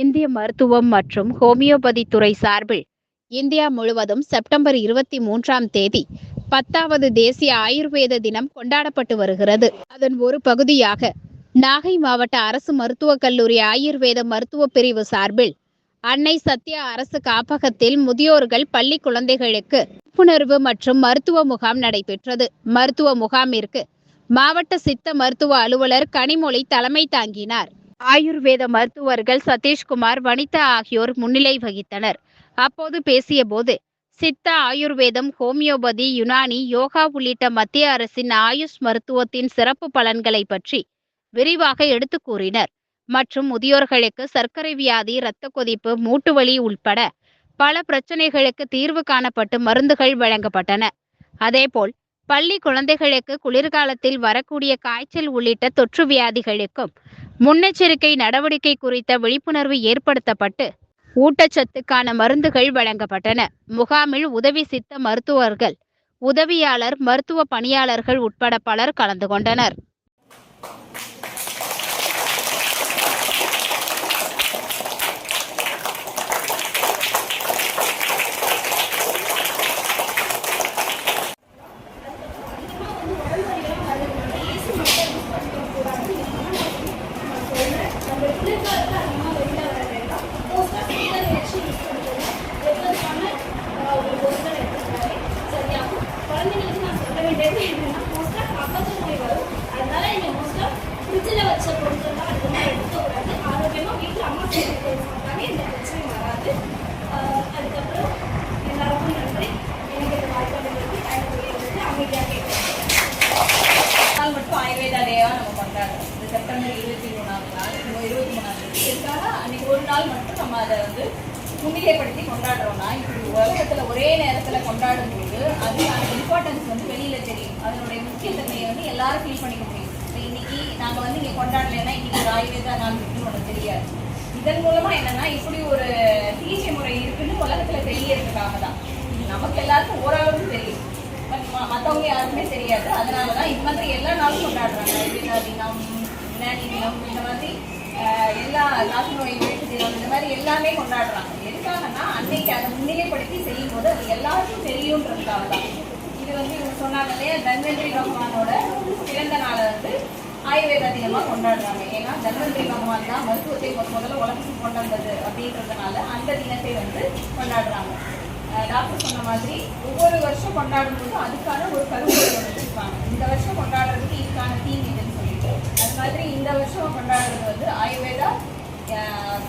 இந்திய மருத்துவம் மற்றும் ஹோமியோபதி துறை சார்பில் இந்தியா முழுவதும் செப்டம்பர் இருபத்தி மூன்றாம் தேதி பத்தாவது தேசிய ஆயுர்வேத தினம் கொண்டாடப்பட்டு வருகிறது. அதன் ஒரு பகுதியாக நாகை மாவட்ட அரசு மருத்துவக் கல்லூரி ஆயுர்வேத மருத்துவ பிரிவு சார்பில் அன்னை சத்யா அரசு காப்பகத்தில் முதியோர்கள் பள்ளி குழந்தைகளுக்கு விழிப்புணர்வு மற்றும் மருத்துவ முகாம் நடைபெற்றது. மருத்துவ முகாமிற்கு மாவட்ட சித்த மருத்துவ அலுவலர் கனிமொழி தலைமை தாங்கினார். ஆயுர்வேத மருத்துவர்கள் சதீஷ்குமார் வனிதா ஆகியோர் முன்னிலை வகித்தனர். அப்போது பேசிய போது சித்தா ஆயுர்வேதம் ஹோமியோபதி யுனானி யோகா உள்ளிட்ட மத்திய அரசின் ஆயுஷ் மருத்துவத்தின் சிறப்பு பலன்களை பற்றி விரிவாக எடுத்து கூறினர். மற்றும் முதியோர்களுக்கு சர்க்கரை வியாதி இரத்த கொதிப்பு மூட்டு வலி உள்பட பல பிரச்சனைகளுக்கு தீர்வு காணப்பட்டு மருந்துகள் வழங்கப்பட்டன. அதேபோல் பள்ளி குழந்தைகளுக்கு குளிர்காலத்தில் வரக்கூடிய காய்ச்சல் உள்ளிட்ட தொற்று வியாதிகளுக்கும் முன்னெச்சரிக்கை நடவடிக்கை குறித்த விழிப்புணர்வு ஏற்படுத்தப்பட்டு ஊட்டச்சத்துக்கான மருந்துகள் வழங்கப்பட்டன. முகாமில் உதவி சித்த மருத்துவர்கள் உதவியாளர் மருத்துவ பணியாளர்கள் உட்பட பலர் கலந்து கொண்டனர் குழந்தைங்களுக்கு நான் சொல்ல வேண்டியது என்னன்னா மோஸ்டா கபத்து நோய் வரும் அதனால நீங்க மோஸ்டா ஃப்ரிட்ஜில் வச்ச பொருட்கள்லாம் அதிகமாக எடுக்கக்கூடாது ஆரோக்கியமாக வீட்டில் அம்மா செஞ்சு கொடுத்தாங்க எந்த பிரச்சனையும் வராது ஆஹ் அதுக்கப்புறம் எல்லாருக்கும் நன்றி எனக்கு இந்த வாய்ப்பு அளித்ததுக்கு பயன்படுகிறது அமைதியாக கேட்குறேன் நாள் மட்டும் ஆயுர்வேதா டேவா நம்ம கொண்டாடுறோம் இந்த செப்டம்பர் இருபத்தி மூணாவது நாள் இந்த இருபத்தி மூணாம் தேதி இதுக்காக அன்னைக்கு ஒரு நாள் மட்டும் நம்ம அதை வந்து முன்னிலைப்படுத்தி கொண்டாடுறோம்னா இப்படி உலகத்துல ஒரே நேரத்துல கொண்டாடும் போது அதுக்கான இம்பார்ட்டன்ஸ் வந்து வெளியில தெரியும். அதனுடைய முக்கியத்தன்மையை வந்து எல்லாரும் ஃபீல் பண்ணிக்க முடியும். இப்போ இன்னைக்கு நாங்க வந்து இங்க கொண்டாடலைன்னா இன்னைக்கு ஒரு ஆயுர்வேதா நாள் இருக்குன்னு ஒன்று தெரியாது. இதன் மூலமா என்னன்னா இப்படி ஒரு சிகிச்சை முறை இருக்குன்னு உலகத்துல தெரியறதுக்காக தான். நமக்கு எல்லாருக்கும் ஓரளவுக்கு தெரியும். பட் மற்றவங்க யாருக்குமே தெரியாது. அதனால தான் இது மாதிரி எல்லா நாளும் கொண்டாடுறாங்க. தினம் வினாடி தினம் இந்த மாதிரி எல்லா நாட்டு நோய் தினம் இந்த மாதிரி எல்லாமே கொண்டாடுறாங்க. எதுக்காகனா அன்னைக்கு அதை முன்னிலைப்படுத்தி செய்யும் போது அது எல்லாருக்கும் தெரியுன்றதுக்காக தான். இது வந்து இவங்க சொன்னாங்க இல்லையா தன்வந்திரி பகவானோட பிறந்த நாளை வந்து ஆயுர்வேத தினமாக கொண்டாடுறாங்க. ஏன்னா தன்வந்திரி பகவான் தான் மருத்துவத்தை முத முதல்ல உலகத்துக்கு கொண்டு வந்தது அப்படின்றதுனால அந்த தினத்தை வந்து கொண்டாடுறாங்க. டாக்டர் சொன்ன மாதிரி ஒவ்வொரு வருஷம் கொண்டாடும் போது அதுக்கான ஒரு கருப்பொருள் ஒன்று வச்சிருப்பாங்க. இந்த வருஷம் கொண்டாடுறதுக்கு இதுக்கான தீம் இது சொல்லிட்டு அது மாதிரி இந்த வருஷம் கொண்டாடுறது வந்து Ayurveda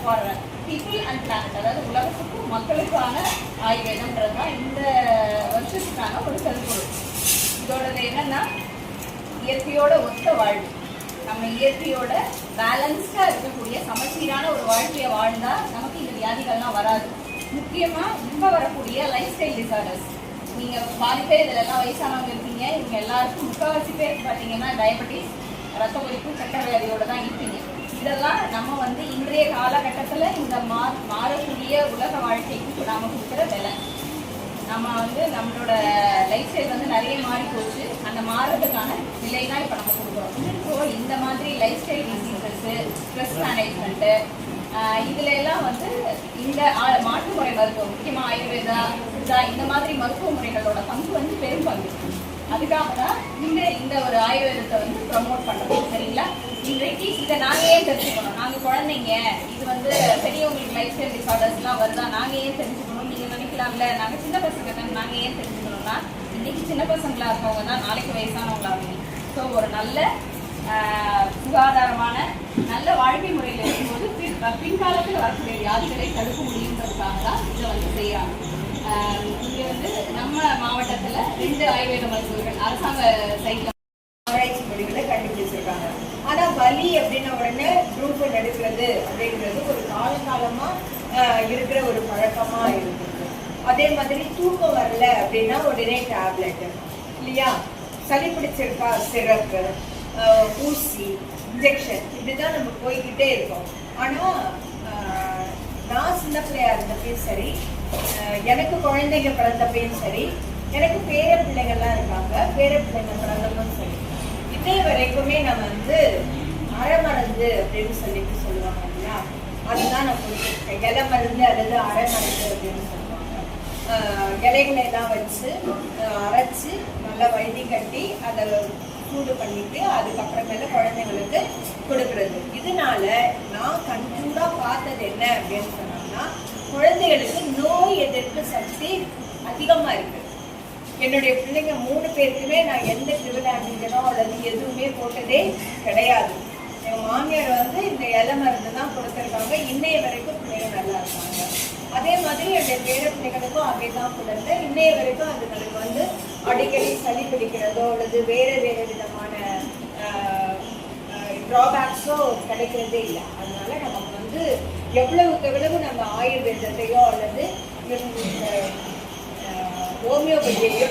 for people and planet. அதாவது உலகத்துக்கும் மக்களுக்கான ஆயுர்வேதம்ன்றது தான் இந்த வருஷத்துக்கான ஒரு கருப்பொருள். இதோடது என்னன்னா இயற்கையோட ஒத்த வாழ்வு. நம்ம இயற்கையோட பேலன்ஸ்டாக இருக்கக்கூடிய சமச்சீரான ஒரு வாழ்க்கையை வாழ்ந்தால் நமக்கு இந்த வியாதிகள்லாம் வராது. முக்கியமாக ரொம்ப வரக்கூடிய லைஃப் ஸ்டைல் டிசார்டர்ஸ் நீங்கள் பாதி பேர் இதுல எல்லாம் வயசானவங்க இருக்கீங்க இவங்க எல்லாருக்கும் முக்கால்வாசி பேர் பார்த்தீங்கன்னா டயபெட்டிஸ் ரத்த கொதிப்பு சக்கர வியாதியோட தான் இருக்கீங்க இதெல்லாம் நம்ம வந்து இன்றைய காலகட்டத்தில் இந்த மா மாறக்கூடிய உலக வாழ்க்கைக்கு நாம் கொடுக்குற விலை. நம்ம வந்து நம்மளோட லைஃப் ஸ்டைல் வந்து நிறைய மாறி போச்சு. அந்த மாறுறதுக்கான விலை தான் இப்போ நம்ம கொடுக்குறோம் ஸோ இந்த மாதிரி lifestyle diseases stress management இதுல எல்லாம் வந்து இந்த மாற்று முறை மருத்துவம் முக்கியமாக ஆயுர்வேதா இந்த மாதிரி மருத்துவ முறைகளோட அதுக்காக தான் இந்த இந்த ஒரு ஆயுர்வேதத்தை வந்து ப்ரமோட் பண்ணுறோம் சரிங்களா? இன்றைக்கு இதை நாங்கள் ஏன் தெரிஞ்சுக்கணும். நாங்கள் குழந்தைங்க இது வந்து பெரியவங்களுக்கு லைஃப் ஸ்டைல் டிசார்டர்ஸ்லாம் வருதா? நாங்கள் ஏன் தெரிஞ்சுக்கணும்? நீங்கள் நினைக்கலாம்ல? நாங்கள் சின்ன பசங்க தான் நாங்கள் ஏன் தெரிஞ்சுக்கணும்னா இன்றைக்கி சின்ன பசங்களாக இருக்கவங்க தான் நாளைக்கு வயசானவங்களாக ஸோ ஒரு நல்ல சுகாதாரமான நல்ல வாழ்க்கை முறையில் இருக்கும்போது பின் பின்காலத்தில் வரக்கூடிய வியாதிகளை தடுக்க முடியுன்றதுக்காக தான் இதை வந்து செய்கிறாங்க வந்து நம்ம மாவட்டத்தில் ரெண்டு ஆயுர்வேத மருத்துவர்கள் அரசாங்க சைட்ல ஆராய்ச்சி முடிவுகளை கண்டுபிடிச்சிருக்காங்க. ஆனா வலி அப்படின்ன உடனே குரூப் எடுக்கிறது அப்படிங்கிறது ஒரு கால காலமா இருக்கிற ஒரு பழக்கமா இருக்குது. அதே மாதிரி தூக்கம் வரல அப்படின்னா உடனே டேப்லெட் இல்லையா? சளி பிடிச்சிருக்கா சிறப்பு ஊசி இன்ஜெக்ஷன் இப்படிதான் நம்ம போய்கிட்டே இருக்கோம். ஆனா நான் சின்ன பிள்ளையா இருந்தப்பையும் சரி எனக்கு குழந்தைங்க பிறந்தப்பையும் சரி எனக்கு பேர பிள்ளைங்கள்லாம் இருக்காங்க பேர பிள்ளைங்க பிறந்தப்பவும் சரி. இதே வரைக்குமே நம்ம வந்து மரமருந்து அப்படின்னு சொல்லிட்டு சொல்லுவாங்க இல்லையா? அதுதான் நான் கொடுத்துருக்கேன். இலை மருந்து அல்லது அரை மருந்து அப்படின்னு சொல்லுவாங்க. இலைகளை எல்லாம் வச்சு அரைச்சு நல்லா வழுதி கட்டி அதை சூடு பண்ணிட்டு அதுக்கப்புறமேல குழந்தைங்களுக்கு கொடுக்கறது. இதனால நான் கண்கூடா பார்த்தது என்ன அப்படின்னு சொன்னோம்னா குழந்தைகளுக்கு நோய் எதிர்ப்பு சக்தி அதிகமா இருக்கு. என்னுடைய பிள்ளைங்க மூணு பேருக்குமே நான் எந்த திருவிழாண்டினோ அல்லது எதுவுமே போட்டதே கிடையாது. என் மாமியார் வந்து இந்த இலை மருந்து தான் கொடுத்துருக்காங்க. இன்னைய வரைக்கும் பிள்ளைங்க நல்லா இருக்காங்க. அதே மாதிரி என்னுடைய பேர பிள்ளைகளுக்கும் அதே தான் கொடுத்தேன். இன்னைய வரைக்கும் அதுங்களுக்கு வந்து அடிக்கடி சளி பிடிக்கிறதோ அல்லது வேறு வேறு விதமான ட்ராபேக்ஸோ கிடைக்கிறதே இல்லை. அதனால நமக்கு வந்து எவ்வளவுக்கு எவ்வளவு நம்ம ஆயுர்வேதத்தையோ அல்லது இந்த, ஹோமியோபதியையோ